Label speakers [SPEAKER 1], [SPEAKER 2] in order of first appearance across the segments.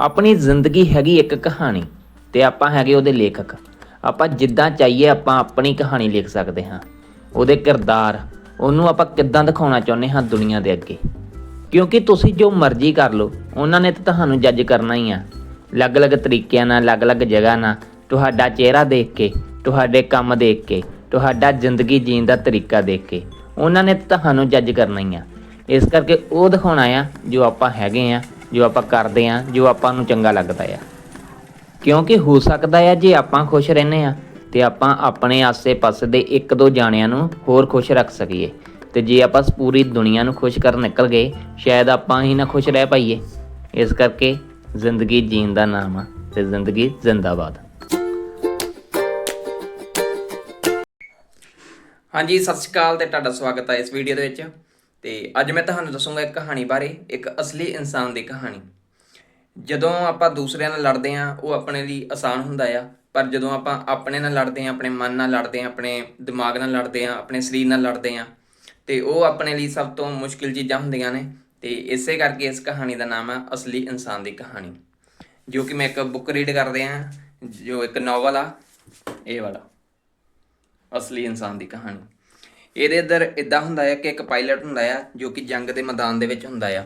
[SPEAKER 1] ਆਪਣੀ ਜ਼ਿੰਦਗੀ ਹੈਗੀ ਇੱਕ ਕਹਾਣੀ ਤੇ ਆਪਾਂ ਹੈਗੇ ਉਹਦੇ ਲੇਖਕ। ਆਪਾਂ ਜਿੱਦਾਂ ਚਾਹੀਏ ਆਪਾਂ ਆਪਣੀ ਕਹਾਣੀ ਲਿਖ ਸਕਦੇ ਹਾਂ। ਉਹਦੇ ਕਿਰਦਾਰ, ਉਹਨੂੰ ਆਪਾਂ ਕਿੱਦਾਂ ਦਿਖਾਉਣਾ ਚਾਹੁੰਦੇ ਹਾਂ ਦੁਨੀਆ ਦੇ ਅੱਗੇ। ਕਿਉਂਕਿ ਤੁਸੀਂ ਜੋ ਮਰਜ਼ੀ ਕਰ ਲਓ, ਉਹਨਾਂ ਨੇ ਤਾਂ ਤੁਹਾਨੂੰ ਜੱਜ ਕਰਨਾ ਹੀ ਆ। ਅਲੱਗ-ਅਲੱਗ ਤਰੀਕਿਆਂ ਨਾਲ, ਅਲੱਗ-ਅਲੱਗ ਜਗ੍ਹਾ ਨਾਲ, ਤੁਹਾਡਾ ਚਿਹਰਾ ਦੇਖ ਕੇ, ਤੁਹਾਡੇ ਕੰਮ ਦੇਖ ਕੇ, ਤੁਹਾਡਾ ਜ਼ਿੰਦਗੀ ਜੀਣ ਦਾ ਤਰੀਕਾ ਦੇਖ ਕੇ, ਉਹਨਾਂ ਨੇ ਤੁਹਾਨੂੰ ਜੱਜ ਕਰਨਾ ਹੀ ਆ। ਇਸ ਕਰਕੇ ਉਹ ਦਿਖਾਉਣਾ ਆ ਜੋ ਆਪਾਂ ਹੈਗੇ ਆ ਜੋ ਆਪਾਂ ਕਰਦੇ ਆ, ਜੋ ਆਪਾਂ ਨੂੰ ਚੰਗਾ ਲੱਗਦਾ ਆ। ਕਿਉਂਕਿ ਹੋ ਸਕਦਾ ਆ ਜੇ ਆਪਾਂ ਖੁਸ਼ ਰਹਿੰਦੇ ਆ, ਤੇ ਆਪਾਂ ਆਪਣੇ ਆਸੇ-ਪਾਸੇ ਦੇ ਇੱਕ ਦੋ ਜਾਣਿਆਂ ਨੂੰ ਹੋਰ ਖੁਸ਼ ਰੱਖ ਸਕੀਏ। ਤੇ ਜੇ ਆਪਾਂ ਪੂਰੀ ਦੁਨੀਆ ਨੂੰ ਖੁਸ਼ ਕਰਨ ਨਿਕਲ ਗਏ, ਸ਼ਾਇਦ ਆਪਾਂ ਹੀ ਨਾ ਖੁਸ਼ ਰਹਿ ਪਾਈਏ। ਇਸ ਕਰਕੇ ਜ਼ਿੰਦਗੀ ਜੀਣ ਦਾ ਨਾਮ ਆ ਤੇ ਜ਼ਿੰਦਗੀ ਜ਼ਿੰਦਾਬਾਦ।
[SPEAKER 2] ਹਾਂਜੀ, ਸਤਿ ਸ਼੍ਰੀ ਅਕਾਲ ਤੇ ਤੁਹਾਡਾ ਸਵਾਗਤ ਹੈ ਇਸ ਵੀਡੀਓ ਦੇ ਵਿੱਚ। ਤੇ ਅੱਜ ਮੈਂ ਤੁਹਾਨੂੰ ਦੱਸੂੰਗਾ ਇੱਕ ਕਹਾਣੀ ਬਾਰੇ, ਇੱਕ ਅਸਲੀ ਇਨਸਾਨ ਦੀ ਕਹਾਣੀ। ਜਦੋਂ ਆਪਾਂ ਦੂਸਰਿਆਂ ਨਾਲ ਲੜਦੇ ਆਂ ਉਹ ਆਪਣੇ ਲਈ ਆਸਾਨ ਹੁੰਦਾ ਆ, ਪਰ ਜਦੋਂ ਆਪਾਂ ਆਪਣੇ ਨਾਲ ਲੜਦੇ ਆਂ ਆਪਣੇ ਮਨ ਨਾਲ ਲੜਦੇ ਆਂ ਆਪਣੇ ਦਿਮਾਗ ਨਾਲ ਲੜਦੇ ਆਂ ਆਪਣੇ ਸਰੀਰ ਨਾਲ ਲੜਦੇ ਆਂ ਤੇ ਉਹ ਆਪਣੇ ਲਈ ਸਭ ਤੋਂ ਮੁਸ਼ਕਿਲ ਚੀਜ਼ਾਂ ਹੁੰਦੀਆਂ ਨੇ, ਤੇ ਇਸੇ ਕਰਕੇ ਇਸ ਕਹਾਣੀ ਦਾ ਨਾਮ ਹੈ ਅਸਲੀ ਇਨਸਾਨ ਦੀ ਕਹਾਣੀ। ਜੋ ਕਿ ਮੈਂ ਇੱਕ ਬੁੱਕ ਰੀਡ ਕਰਦੇ ਆਂ ਜੋ ਇੱਕ ਨੋਵਲ ਆ, ਇਹ ਵਾਲਾ, ਅਸਲੀ ਇਨਸਾਨ ਦੀ ਕਹਾਣੀ। ਇਹਦੇ ਅੰਦਰ ਇਦਾਂ ਹੁੰਦਾ ਹੈ ਕਿ ਇੱਕ ਪਾਇਲਟ ਹੁੰਦਾ ਆ, ਜੋ ਕਿ ਜੰਗ ਦੇ ਮੈਦਾਨ ਦੇ ਵਿੱਚ ਹੁੰਦਾ ਆ।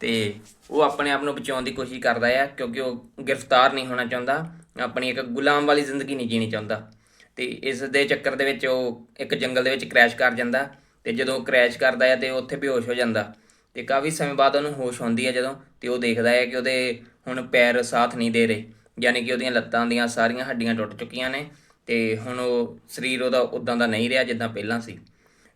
[SPEAKER 2] ਤੇ ਉਹ ਆਪਣੇ ਆਪ ਨੂੰ ਬਚਾਉਣ ਦੀ ਕੋਸ਼ਿਸ਼ ਕਰਦਾ ਆ, ਕਿਉਂਕਿ ਉਹ ਗ੍ਰਿਫਤਾਰ ਨਹੀਂ ਹੋਣਾ ਚਾਹੁੰਦਾ, ਆਪਣੀ ਇੱਕ ਗੁਲਾਮ ਵਾਲੀ ਜ਼ਿੰਦਗੀ ਨਹੀਂ ਜੀਣੀ ਚਾਹੁੰਦਾ। ਤੇ ਇਸ ਦੇ ਚੱਕਰ ਦੇ ਵਿੱਚ ਉਹ ਇੱਕ ਜੰਗਲ ਦੇ ਵਿੱਚ ਕ੍ਰੈਸ਼ ਕਰ ਜਾਂਦਾ, ਤੇ ਜਦੋਂ ਕ੍ਰੈਸ਼ ਕਰਦਾ ਆ ਤੇ ਉਹ ਉੱਥੇ ਬੇਹੋਸ਼ ਹੋ ਜਾਂਦਾ। ਤੇ ਕਾਫੀ ਸਮੇਂ ਬਾਅਦ ਉਹਨੂੰ ਹੋਸ਼ ਹੁੰਦੀ ਹੈ ਜਦੋਂ, ਤੇ ਉਹ ਦੇਖਦਾ ਹੈ ਕਿ ਉਹਦੇ ਹੁਣ ਪੈਰ ਸਾਥ ਨਹੀਂ ਦੇ ਰਹੇ, ਯਾਨੀ ਕਿ ਉਹਦੀਆਂ ਲੱਤਾਂ ਦੀਆਂ ਸਾਰੀਆਂ ਹੱਡੀਆਂ ਟੁੱਟ ਚੁੱਕੀਆਂ ਨੇ। ਤੇ ਹੁਣ ਉਹ ਸਰੀਰ ਉਹਦਾ ਉਦਾਂ ਦਾ ਨਹੀਂ ਰਿਹਾ ਜਿੱਦਾਂ ਪਹਿਲਾਂ ਸੀ।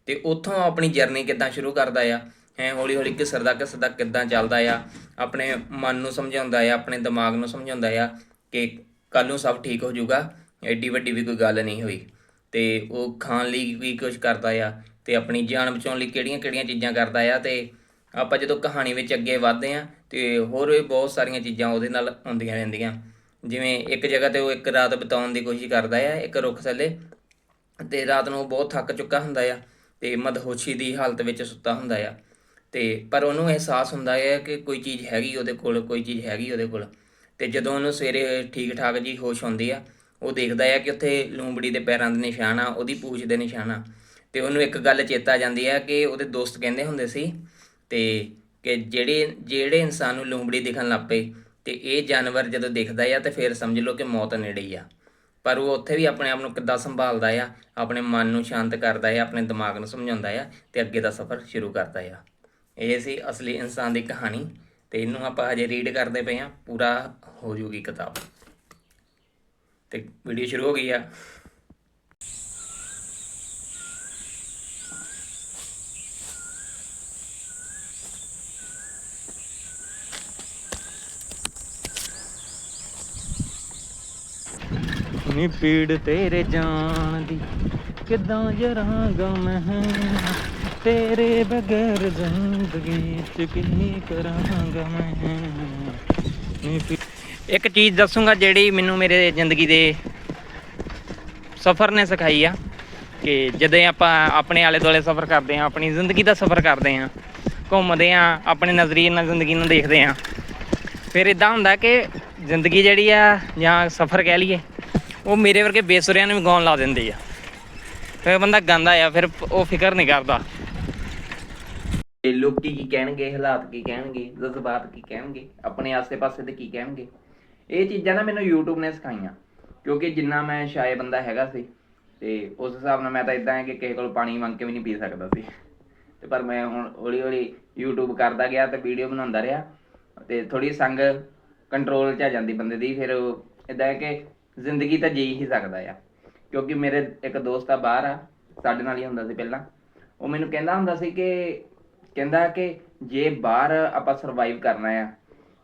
[SPEAKER 2] ਤੇ ਉੱਥੋਂ ਆਪਣੀ ਜਰਨੀ ਕਿੱਦਾਂ ਸ਼ੁਰੂ ਕਰਦਾ ਆ? ਹੈ ਹੌਲੀ ਹੌਲੀ ਘਿਸਰਦਾ ਘਿਸਰਦਾ ਕਿੱਦਾਂ ਚੱਲਦਾ ਆ? ਆਪਣੇ ਮਨ ਨੂੰ ਸਮਝਾਉਂਦਾ ਆ, ਆਪਣੇ ਦਿਮਾਗ ਨੂੰ ਸਮਝਾਉਂਦਾ ਆ ਕਿ ਕੱਲ ਨੂੰ ਸਭ ਠੀਕ ਹੋ ਜਾਊਗਾ, ਐਡੀ ਵੱਡੀ ਵੀ ਕੋਈ ਗੱਲ ਨਹੀਂ ਹੋਈ। ਤੇ ਉਹ ਖਾਣ ਲਈ ਵੀ ਕੁਝ ਕਰਦਾ ਆ ਤੇ ਆਪਣੀ ਜਾਨ ਬਚਾਉਣ ਲਈ ਕਿਹੜੀਆਂ ਕਿਹੜੀਆਂ ਚੀਜ਼ਾਂ ਕਰਦਾ ਆ ਤੇ ਆਪਾਂ ਜਦੋਂ ਕਹਾਣੀ ਵਿੱਚ ਅੱਗੇ ਵਧਦੇ ਆ ਤੇ ਹੋਰ ਵੀ ਬਹੁਤ ਸਾਰੀਆਂ ਚੀਜ਼ਾਂ ਉਹਦੇ ਨਾਲ ਹੁੰਦੀਆਂ ਰਹਿੰਦੀਆਂ। ਜਿਵੇਂ ਇੱਕ ਜਗ੍ਹਾ ਤੇ ਉਹ ਇੱਕ ਰਾਤ ਬਿਤਾਉਣ ਦੀ ਕੋਸ਼ਿਸ਼ ਕਰਦਾ ਆ, ਇੱਕ ਰੁੱਖ ਥੱਲੇ, ਤੇ ਰਾਤ ਨੂੰ ਉਹ ਬਹੁਤ ਥੱਕ ਚੁੱਕਾ ਹੁੰਦਾ ਆ, ਤੇ ਮਦਹੋਸ਼ੀ ਦੀ ਹਾਲਤ ਵਿੱਚ ਸੁੱਤਾ ਹੁੰਦਾ ਆ। ਤੇ ਪਰ ਉਹਨੂੰ ਅਹਿਸਾਸ ਹੁੰਦਾ ਹੈ ਕਿ ਕੋਈ ਚੀਜ਼ ਹੈਗੀ ਉਹਦੇ ਕੋਲ, ਕੋਈ ਚੀਜ਼ ਹੈਗੀ ਉਹਦੇ ਕੋਲ। ਤੇ ਜਦੋਂ ਉਹਨੂੰ ਸਵੇਰੇ ਠੀਕ ਠਾਕ ਜੀ ਹੋਸ਼ ਹੁੰਦੀ ਆ, ਉਹ ਦੇਖਦਾ ਆ ਕਿ ਉੱਥੇ ਲੂੰਬੜੀ ਦੇ ਪੈਰਾਂ ਦੇ ਨਿਸ਼ਾਨ ਆ, ਉਹਦੀ ਪੂਛ ਦੇ ਨਿਸ਼ਾਨ ਆ। ਤੇ ਉਹਨੂੰ ਇੱਕ ਗੱਲ ਚੇਤਾ ਜਾਂਦੀ ਆ ਕਿ ਉਹਦੇ ਦੋਸਤ ਕਹਿੰਦੇ ਹੁੰਦੇ ਸੀ, ਤੇ ਕਿ ਜਿਹੜੇ ਜਿਹੜੇ ਇਨਸਾਨ ਨੂੰ ਲੂੰਬੜੀ ਦਿਖਣ ਲੱਗ ਪਏ ਤੇ ਇਹ ਜਾਨਵਰ ਜਦੋਂ ਦਿਖਦਾ ਆ ਤੇ ਫਿਰ ਸਮਝ ਲਓ ਕਿ ਮੌਤ ਨੇੜੇ ਹੀ ਆ। ਪਰ ਉਹ ਉੱਥੇ ਵੀ ਆਪਣੇ ਆਪ ਨੂੰ ਕਿੱਦਾਂ ਸੰਭਾਲਦਾ ਆ, ਆਪਣੇ ਮਨ ਨੂੰ ਸ਼ਾਂਤ ਕਰਦਾ ਆ, ਆਪਣੇ ਦਿਮਾਗ ਨੂੰ ਸਮਝਾਉਂਦਾ ਆ ਤੇ ਅੱਗੇ ਦਾ ਸਫ਼ਰ ਸ਼ੁਰੂ ਕਰਦਾ ਆ। ਇਹ ਸੀ ਅਸਲੀ ਇਨਸਾਨ ਦੀ ਕਹਾਣੀ ਤੇ ਇਹਨੂੰ ਆਪਾਂ ਹਜੇ ਰੀਡ ਕਰਦੇ ਪਏ ਆ, ਪੂਰਾ ਹੋ ਜੂਗੀ ਕਿਤਾਬ। ਤੇ ਵੀਡੀਓ ਸ਼ੁਰੂ ਹੋ ਗਈ ਆ।
[SPEAKER 1] ਨੀ ਪੀੜ ਤੇਰੇ ਜਾਣ ਦੀ। ਕਿੱਦਾਂ ਜਰਾਂਗਾ ਮੈਂ? ਤੇਰੇ ਬਗੈਰ ਜ਼ਿੰਦਗੀ ਚ ਕੀ ਕਰਾਂਗਾ ਮੈਂ? ਨੀ
[SPEAKER 2] ਇੱਕ ਚੀਜ਼ ਦੱਸੂਗਾ ਜਿਹੜੀ ਮੈਨੂੰ ਮੇਰੇ ਜ਼ਿੰਦਗੀ ਦੇ ਸਫ਼ਰ ਨੇ ਸਿਖਾਈ ਆ, ਕਿ ਜਦੋਂ ਆਪਾਂ ਆਪਣੇ ਆਲੇ ਦੁਆਲੇ ਸਫ਼ਰ ਕਰਦੇ ਆ ਆਪਣੀ ਜ਼ਿੰਦਗੀ ਦਾ ਸਫ਼ਰ ਕਰਦੇ ਆ ਘੁੰਮਦੇ ਆ ਆਪਣੇ ਨਜ਼ਰੀਏ ਨਾਲ ਜ਼ਿੰਦਗੀ ਨੂੰ ਦੇਖਦੇ ਆ ਫਿਰ ਇਦਾਂ ਹੁੰਦਾ ਕਿ ਜ਼ਿੰਦਗੀ ਜਿਹੜੀ ਆ ਜਾਂ ਸਫ਼ਰ ਕਹਿ ਲਈਏ ਉਹ ਮੇਰੇ ਵਰਗੇ ਬੇਸੁਰਿਆਂ ਨੂੰ ਵੀ ਗਾਉਣ ਲਾ ਦਿੰਦੀ ਆ। ਫਿਰ ਬੰਦਾ ਗਾਉਂਦਾ ਆ, ਫਿਰ ਉਹ ਫਿਕਰ ਨਹੀਂ ਕਰਦਾ।
[SPEAKER 1] ਤੇ ਲੋਕੀ ਕੀ ਕਹਿਣਗੇ, ਹਾਲਾਤ ਕੀ ਕਹਿਣਗੇ, ਜਜ਼ਬਾਤ ਕੀ ਕਹਿਣਗੇ, ਆਪਣੇ ਆਸੇ-ਪਾਸੇ ਦੇ ਕੀ ਕਹਿਣਗੇ? ਇਹ ਚੀਜ਼ਾਂ ਨਾ ਮੈਨੂੰ YouTube ਨੇ ਸਿਖਾਈਆਂ, ਕਿਉਂਕਿ ਜਿੰਨਾ ਮੈਂ ਸ਼ਾਇ ਬੰਦਾ ਹੈਗਾ ਸੀ, ਤੇ ਉਸ ਹਿਸਾਬ ਨਾਲ ਮੈਂ ਤਾਂ ਇਦਾਂ ਹੈ ਕਿ ਕਿਸੇ ਕੋਲ ਪਾਣੀ ਮੰਗ ਕੇ ਵੀ ਨਹੀਂ ਪੀ ਸਕਦਾ ਸੀ। ਤੇ ਪਰ ਮੈਂ ਹੁਣ ਹੌਲੀ ਹੌਲੀ YouTube ਕਰਦਾ ਗਿਆ ਤੇ ਵੀਡੀਓ ਬਣਾਉਂਦਾ ਰਿਹਾ, ਤੇ ਥੋੜੀ ਸੰਗ ਕੰਟਰੋਲ 'ਚ ਆ ਜਾਂਦੀ ਬੰਦੇ ਦੀ, ਫਿਰ ਇਦਾਂ ਹੈ ਕਿ ਜ਼ਿੰਦਗੀ ਤਾਂ ਜੀ ਹੀ ਸਕਦਾ ਆ। ਕਿਉਂਕਿ ਮੇਰੇ ਇੱਕ ਦੋਸਤ ਆ, ਬਾਹਰ ਆ, ਸਾਡੇ ਨਾਲ ਹੀ ਹੁੰਦਾ ਸੀ ਪਹਿਲਾਂ। ਉਹ ਮੈਨੂੰ ਕਹਿੰਦਾ ਹੁੰਦਾ ਸੀ ਕਿ, ਕਹਿੰਦਾ ਕਿ ਜੇ ਬਾਹਰ ਆਪਾਂ ਸਰਵਾਈਵ ਕਰਨਾ ਆ,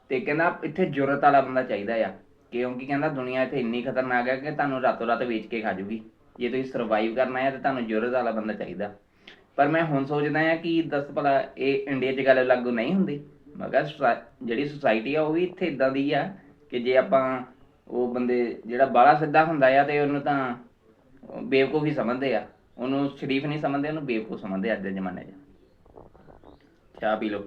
[SPEAKER 1] ਤੇ ਕਹਿੰਦਾ ਇੱਥੇ ਜੁਰਤ ਵਾਲਾ ਬੰਦਾ ਚਾਹੀਦਾ ਆ। ਕਿਉਂਕਿ ਕਹਿੰਦਾ ਦੁਨੀਆ ਇੱਥੇ ਇੰਨੀ ਖਤਰਨਾਕ ਹੈ ਕਿ ਤੁਹਾਨੂੰ ਰਾਤੋਂ ਰਾਤ ਵੇਚ ਕੇ ਖਾ ਜੂਗੀ। ਜੇ ਤੁਸੀਂ ਸਰਵਾਈਵ ਕਰਨਾ ਹੈ ਤਾਂ ਤੁਹਾਨੂੰ ਜੁਰਤ ਵਾਲਾ ਬੰਦਾ ਚਾਹੀਦਾ। ਪਰ ਮੈਂ ਹੁਣ ਸੋਚਦਾ ਆ ਕਿ ਦੱਸ ਭਲਾ ਇਹ ਇੰਡੀਆ 'ਚ ਗੱਲ ਲਾਗੂ ਨਹੀਂ ਹੁੰਦੀ। ਮਗਰ ਸੁਸਾ- ਜਿਹੜੀ ਸੁਸਾਇਟੀ ਆ, ਉਹ ਵੀ ਇੱਥੇ ਇਦਾਂ ਦੀ ਆ ਕਿ ਜੇ ਆਪਾਂ ਉਹ ਬੰਦੇ ਜਿਹੜਾ ਬਾਹਲਾ ਸਿੱਧਾ ਹੁੰਦਾ ਆ ਤੇ ਉਹਨੂੰ ਤਾਂ ਬੇਵਕੂਫ ਹੀ ਸਮਝਦੇ ਆ। ਉਹਨੂੰ ਸ਼ਰੀਫ ਨਹੀਂ ਸਮਝਦੇ, ਉਹਨੂੰ ਬੇਵਕੂਫ ਸਮਝਦੇ ਅੱਜ ਦੇ ਜ਼ਮਾਨੇ 'ਚ। ਚਾਹ ਪੀ ਲਓ।